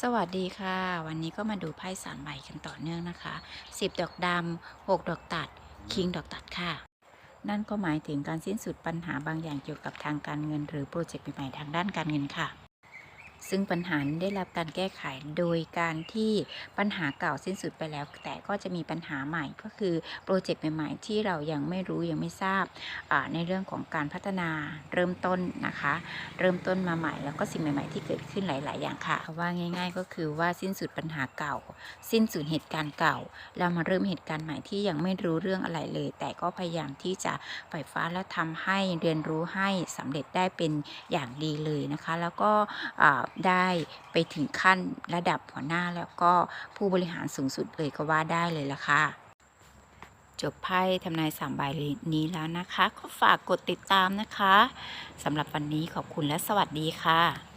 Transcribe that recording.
สวัสดีค่ะ วันนี้ก็มาดูไพ่สามใบกันต่อเนื่องนะคะ10ดอกดำ6ดอกตัด คิงดอกตัดค่ะ นั่นก็หมายถึงการสิ้นสุดปัญหาบางอย่างเกี่ยวกับทางการเงิน หรือโปรเจกต์ใหม่ๆทางด้านการเงินค่ะ ซึ่งปัญหาได้รับการแก้ไขโดยการที่ปัญหาเก่าสิ้นสุดไปแล้ว แต่ก็จะมีปัญหาใหม่ก็คือโปรเจกต์ใหม่ๆ ที่เรายังไม่รู้ยังไม่ทราบในเรื่องของการพัฒนาเริ่มต้นนะคะ เริ่มต้นมาใหม่ แล้วก็สิ่งใหม่ๆ ที่เกิดขึ้นหลาย ๆ อย่างค่ะว่าง่าย ๆ ก็คือว่าสิ้นสุดปัญหาเก่า สิ้นสุดเหตุการณ์เก่า เรามาเริ่มเหตุการณ์ใหม่ที่ยังไม่รู้เรื่องอะไรเลย แต่ก็พยายามที่จะไฝ่ฟ้าและทำให้เรียนรู้ให้สำเร็จได้เป็นอย่างดีเลยนะคะ แล้วก็ได้ไปถึงขั้นระดับหัวหน้าแล้วก็ผู้บริหารสูงสุดเลยก็ว่าได้เลยละค่ะ จบไพ่ทำนายสามใบนี้แล้วนะคะ ก็ฝากกดติดตามนะคะสำหรับวันนี้ขอบคุณและสวัสดีค่ะ